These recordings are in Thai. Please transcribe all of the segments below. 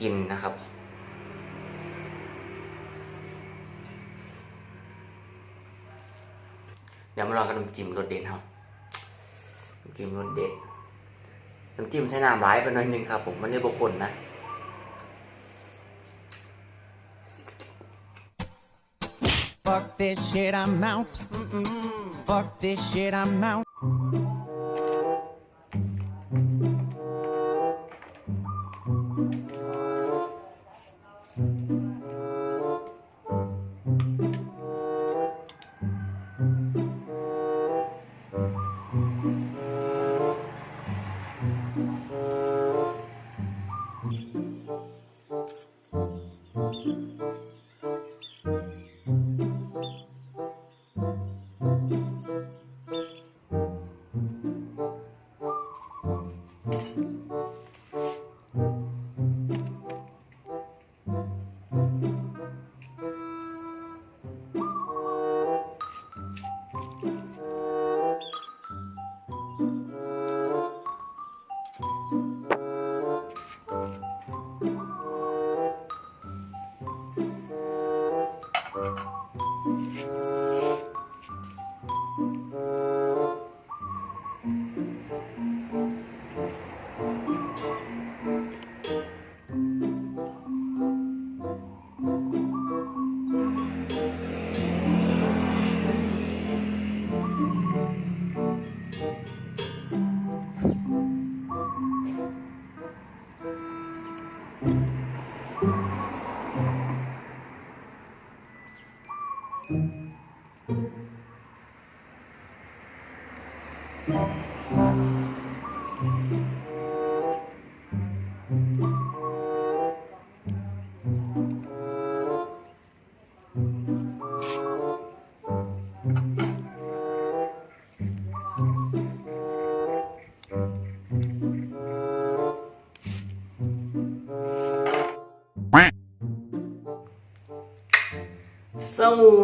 กินนะครับ เดี๋ยวมาลองกับน้ำจิ้มรสเด็ดครับน้ำจิ้มรสเด็ดน้ำจิ้มใช้น้ำร้ายไปหน่อยนึงครับ ผมมันได้บกคนนะ Fuck this shit, I'm out. Fuck this shit, I'm out.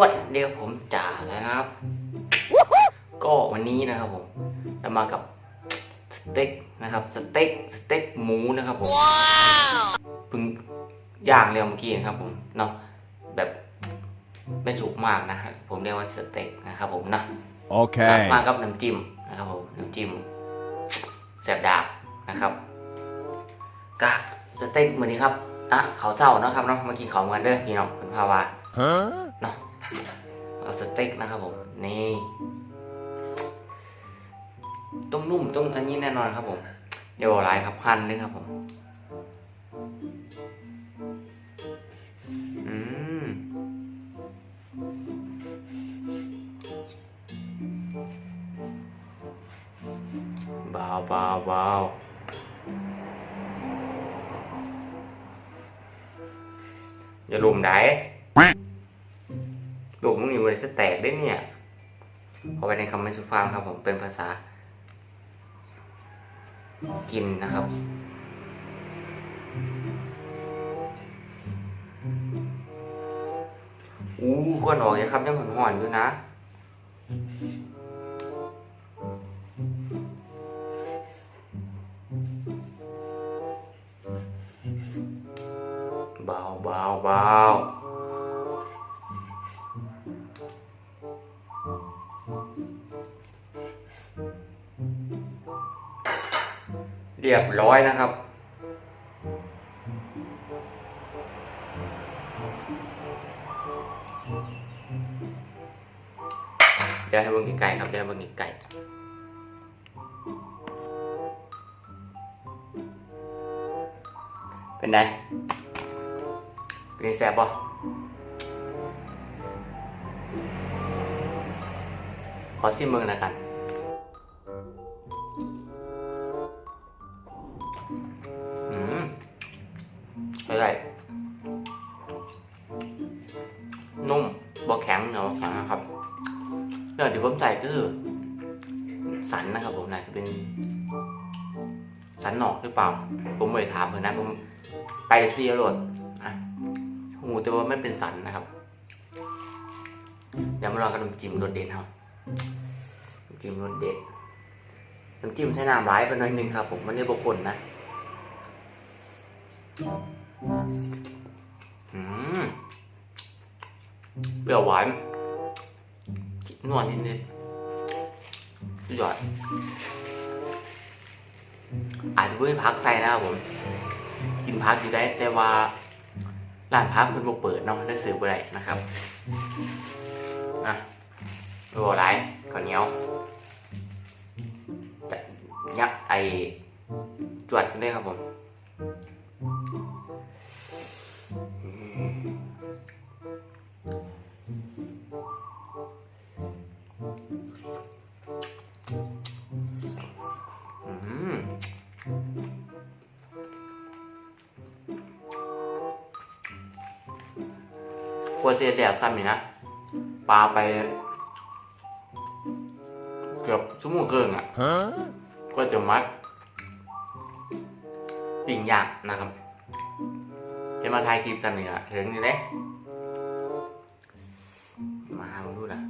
สวัสดีครับผมจ่าแล้วนะครับ ก็วันนี้นะครับผมจะมากับสเต็กนะครับสเต็กสเต็กหมูนะครับผมเพิ่งย่างเรียวเมื่อกี้นะครับผมเนาะแบบไม่สุกมากนะฮะผมเรียกว่าสเต็กนะครับผมนะ Okay. มากับน้ำจิ้มนะครับผมน้ำจิ้มแสบดาบนะครับกะสเต็กเหมือนนี้ครับอะเขาวเจ้าเนาะครับเนาะเมื่อกี้เขาเหมือนกันเด้อพี่น้องเป็นภาวะ ต็กนะครับผมนี่ต้องนุ่มต้องอันนี้แน่นอนครับผมเดี๋ยวอะไรครับพันนึงครับผมอืมเบาเบาเบาอย่าลุมได้ ลูกมึงนี่มันจะแตกได้เนี่ยพอไปในคำไม่สุภาพครับผมเป็นภาษา กินนะครับ อู้ก้อนออกอย่าครับยังหอนๆอยู่นะ เรียบร้อยนะครับ เดี๋ยวให้เบิ่งไก่ครับเดี๋ยวเบิ่งไก่เป็นไงเป็นแซ่บปะขอซิมเมืองนะกัน เรื่องที่ผมใส่ก็คือ สันนะครับผมน่าจะเป็น สันหนอกหรือเปล่า ผมไม่ถามเพื่อนนะผมไปเซียโรดอะหูแต่ว่าไม่เป็นสันนะครับ เดี๋ยวมาลองกับน้ำจิ้มรสเด็ดครับน้ำจิ้มรสเด็ดน้ำจิ้มใช้น้ำร้ายไปหน่อยนึงครับ ผมมันได้บกคนนะอืมเปรี้ยวหวาน นวลนิดๆสุดยอด อาจจะเพิ่งพักใส่นะครับผม กินพักอยู่ได้แต่ว่าร้านพักเป็นบ่เปิดเนาะได้ซื้อบ่ได้นะครับอะไม่บอกไรข้าวเหนียวยักไอจวดกันเลยครับผม ควรจะแดดซ้ำอีกนะปลาไป เกือบชั่วโมงครึ่งอะก็จะมัดปิ่งยากนะครับจะมาถ่ายคลิปกันนี่ละเห็นี่เลยมาหาผมดูนะ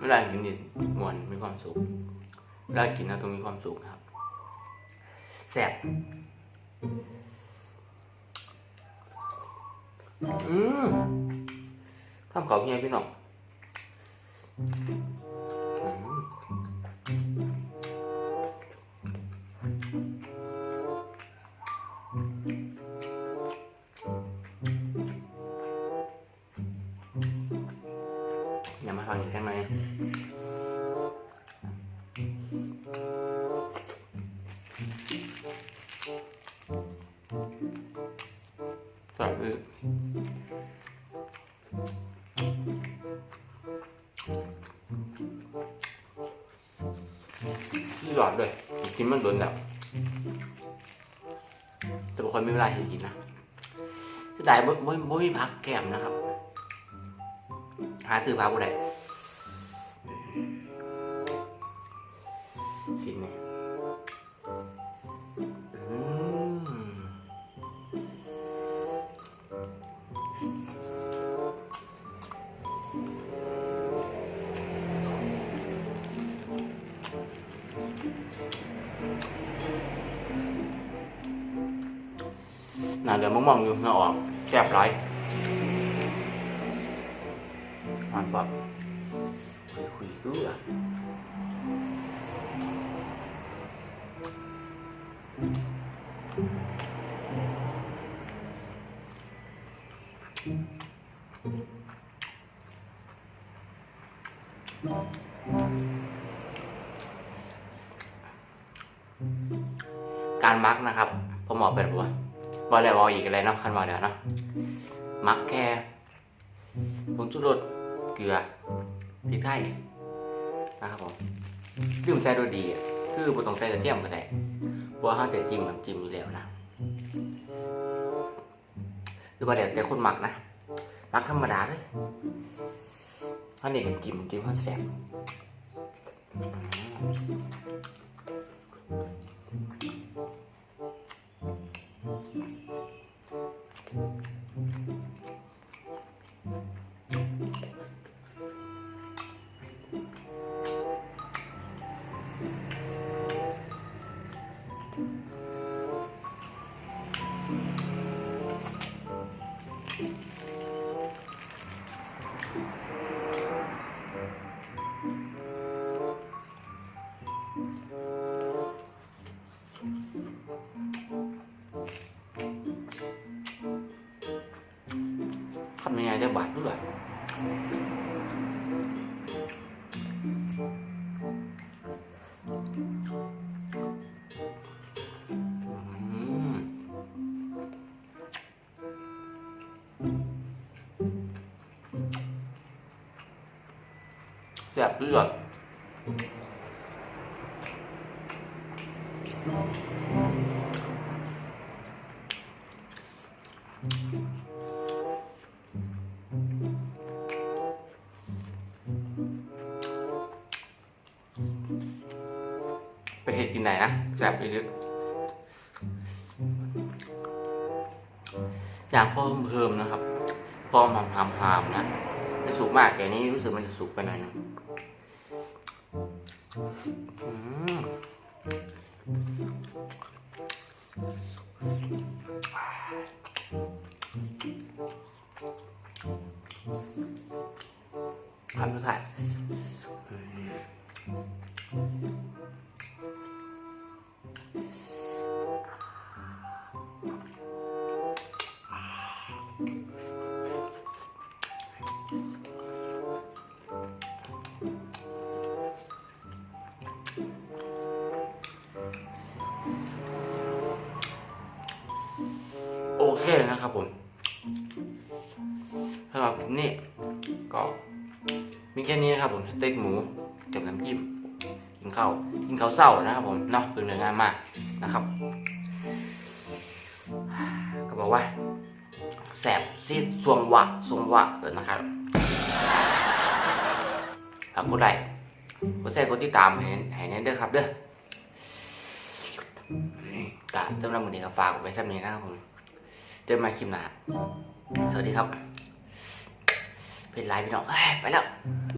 เวลากินนี่มวนมีความสุขเวลากินนะต้องมีความสุขครับแซ่บอืมทำเขาเฮียพี่น้อง ที่หลอดเลยกินมันโดนแล้วแต่บางคนไม่เวลาเห็นกินนะที่ได้บ่บ่บ่มีพักแก้มนะครับ หาซื้อพักบ่ได้ น่าเดี๋ยวมองมองๆอยู่เงาออกแซ่บร้อยอ่านแบบคุยคุยดูอะการมักนะครับ ผมบอกไปแล้วว่า บอแล้วบออีกอะไรเนาะคันบอแล้วเนาะมักแค่ผงชูรสเกลือพริกไทยนะครับผมดื่มใส่โดยดีคือบ่ต้องใส่กระเทียมก็ได้เพราะว่าจะจิ้มกับจิ้มอยู่แล้วนะหรือว่าแล้วแต่คนหมักนะมักธรรมดาเลยถ้านี่เป็นจิ้มจิ้มเขาแซ่บ ทำยังไง แสบอีกนิดอย่างพ่อเพิ่มนะครับพอมหามหามนะไม่สุกมากแต่นี้รู้สึกมันจะสุกไปหน่อยนึงทำดูค่ โอเคนะครับผมสำหรับผมนี่ก็มีแค่นี้นะครับผมสเต็กหมูกับน้ำจิ้มกินข้าวกินข้าวเศร้านะครับผมเนาะเป็นเรื่องงานมากนะครับ ก็บอกว่าแสบซีดสวงหวะสวงหวะเปิดนะครับฝากกดไลค์ กดแชร์กดติดตามให้ให้แน่เด้อครับเด้อนี่กะสำหรับวันนี้ก็ฝากไว้สักนี้นะครับผมเจอกันใหม่คลิปหน้าสวัสดีครับ เป็นไลฟ์พี่น้องไปแล้ว